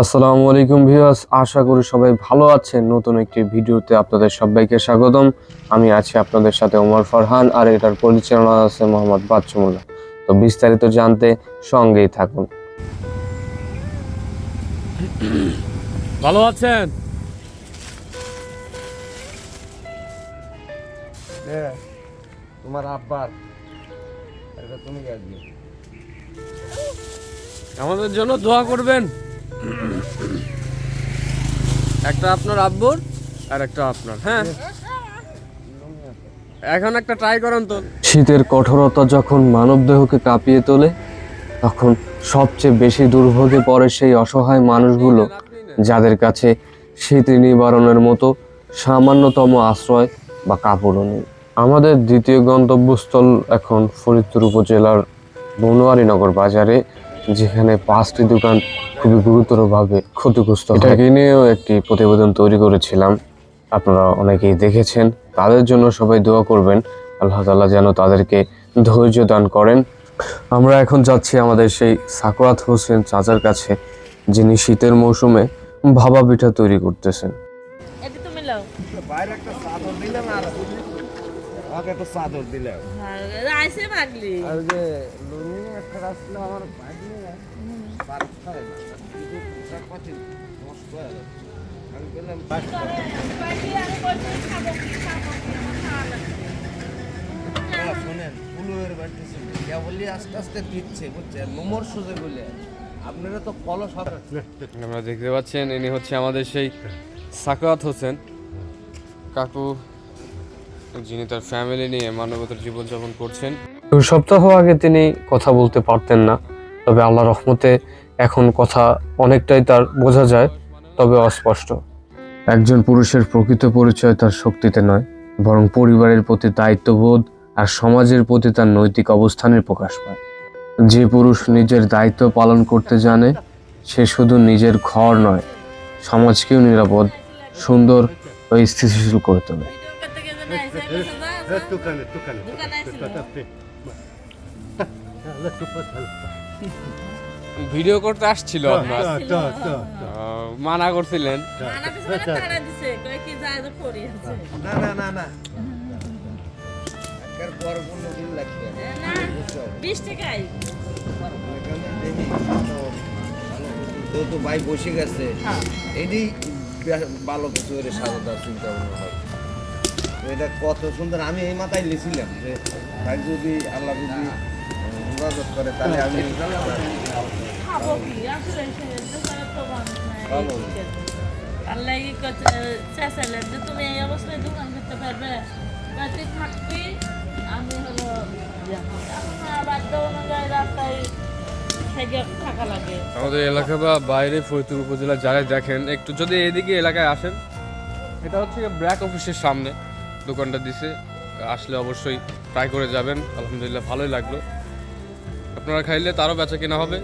আসসালামু আলাইকুম ভিউয়ার্স আশা করি সবাই ভালো আছেন। নতুন একটি ভিডিওতে আপনাদের সবাইকে স্বাগতম। আমি আছি আপনাদের সাথে ওমর ফারহান আর এটার পরিচালনা আছে মোহাম্মদ বাচ্চুমুল্লাহ। তো বিস্তারিত জানতে সঙ্গেই থাকুন। ভালো আছেন? তোমার আব্বার এটা তুমি গেছি আমাদের জন্য দোয়া করবেন। একটা আপনার আব্বুর আর একটা আপনার হ্যাঁ? এখন একটা ট্রাই করেন তো। শীতের কঠোরতা যখন মানবদেহকে কাঁপিয়ে তোলে, তখন সবচেয়ে বেশি দুর্ভোগে পড়ে সেই অসহায় মানুষগুলো যাদের কাছে শীত নিবারণের মতো সামান্যতম আশ্রয় বা কাপড়ও নেই। আমাদের দ্বিতীয় গন্তব্যস্থল এখন ফরিদপুর উপজেলার বনোয়ারীনগর বাজারে, যেখানে পাঁচটি দোকান খুবই গুরুতরভাবে ক্ষতিগ্রস্ত এটাকে নিয়েও একটি প্রতিবেদন তৈরি করেছিলাম। আপনারা অনেকেই দেখেছেন। তাদের জন্য সবাই দোয়া করবেন। আল্লাহ তাআলা যেন তাদেরকে ধৈর্য দান করেন। আমরা এখন যাচ্ছি আমাদের সেই সাকরাত হোসেন চাচার কাছে যিনি শীতের মৌসুমে ভাবা পিঠা তৈরি করতেছেন। এটা তুমি লাও বাইরে একটা চাদর দিলাম আসছিল আমার পার না। কিন্তু পোশাক পাতি নষ্ট হয়ে গেল আমি বললাম হ্যাঁ, শোনেন ফুলের বাড়তেছে কেবলই আস্তে আস্তে দিচ্ছে বুঝছেন? সোজে বলে আপনারা তো কলস হবে আপনারা দেখতে পাচ্ছেন ইনি হচ্ছে আমাদের সেই সাকাত হোসেন। কাকু যিনি তার ফ্যামিলি নিয়ে মানবতার জীবনযাপন করছেন। দুই সপ্তাহ আগে তিনি কথা বলতে পারতেন না। তবে আল্লাহ রহমতে এখন কথা অনেকটাই তার বোঝা যায় তবে অস্পষ্ট। একজন পুরুষের প্রকৃত পরিচয় তার শক্তিতে নয় বরং পরিবারের প্রতি দায়িত্ববোধ আর সমাজের প্রতি তার নৈতিক অবস্থানের প্রকাশ পায়। যে পুরুষ নিজের দায়িত্ব পালন করতে জানে সে শুধু নিজের ঘর নয় সমাজকেও নিরাপদ সুন্দর ও স্থিতিশীল করে তোলে। ভিডিও করতে আসছিল আপনার? মানা করছিলেন। না না না না। তো ভাই বসে গেছে। এটি ভালো কিছু সাজা চিন্তা ভাবনা হয়। এটা কত সুন্দর আমি এই মাথায় লিছিলাম যে ভাই যদি আল্লাহ যদি ইবাদত করে তাহলে আমি। আল্লাহ চেঁচালেন যে তুমি এই অবস্থায় দোকান করতে পারবে? থাকবি হলো রাস্তায় আমাদের এলাকা বা বাইরে ফরিদপুর উপজেলা যারা দেখেন একটু যদি এদিকে এলাকায় আসেন এটা হচ্ছে ব্র্যাক অফিসের সামনে। দোকানটা দিছে আসলে অবশ্যই ট্রাই করে যাবেন। আলহামদুলিল্লাহ ভালোই লাগল। আপনারা খাইলে তারও বেচা কেনা হবে।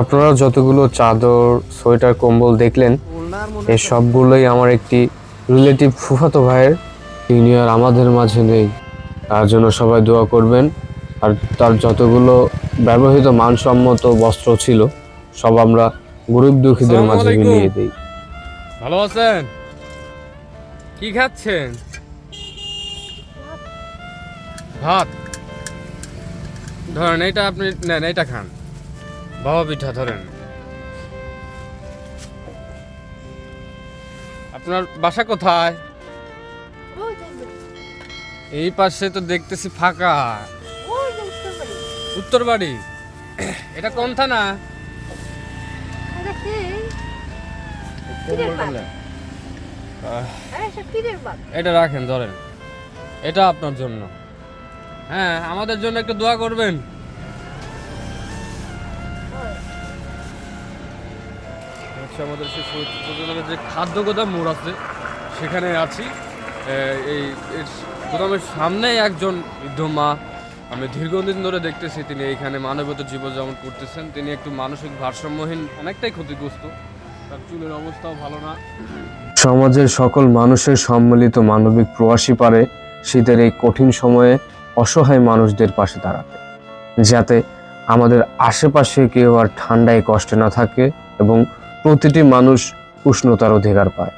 আপনারা যতগুলো চাদর সোয়েটার কম্বল দেখলেন এই সবগুলোই আমার একটি রিলেটিভ ফুফাতো ভাইয়ের। তিনি আর আমাদের মাঝে নেই। তার জন্য সবাই দোয়া করবেন। আর তার যতগুলো ব্যবহৃত মানসম্মত বস্ত্র ছিল সব আমরা গরিব দুঃখীদের মাঝে। মিলিয়ে দিই। ভালো আছেন? কি খাচ্ছেন? ভাত? ধরেন এইটা আপনি নেন, এইটা খান। বাবা পিঠা ধরেন। আপনার বাসা কোথায়? এই পাশে তো দেখতেছি ফাঁকা। উত্তর বাড়ি। এটা কোন থানা? এটা রাখেন, ধরেন। এটা আপনার জন্য। হ্যাঁ আমাদের জন্য একটু দোয়া করবেন। আমাদের সেই ফরিদপুর যে খাদ্য গোদাম মোড় আছে, সেখানে আছি। এই গোদামের সামনেই একজন বৃদ্ধ মা। আমি দীর্ঘদিন ধরে দেখতেছি তিনি এইখানে মানবত জীবনযাপন করতেছেন। তিনি একটু মানসিক ভারসাম্যহীন, অনেকটাই ক্ষতিগ্রস্ত। তার চুলের অবস্থাও ভালো না। সমাজের সকল মানুষের সম্মিলিত মানবিক প্রবাসী পারে শীতের এই কঠিন সময়ে। অসহায় মানুষদের পাশে দাঁড়াতে, যাতে আমাদের আশেপাশে কেউ আর ঠান্ডায় কষ্টে না থাকে এবং প্রতিটি মানুষ উষ্ণতার অধিকার পায়।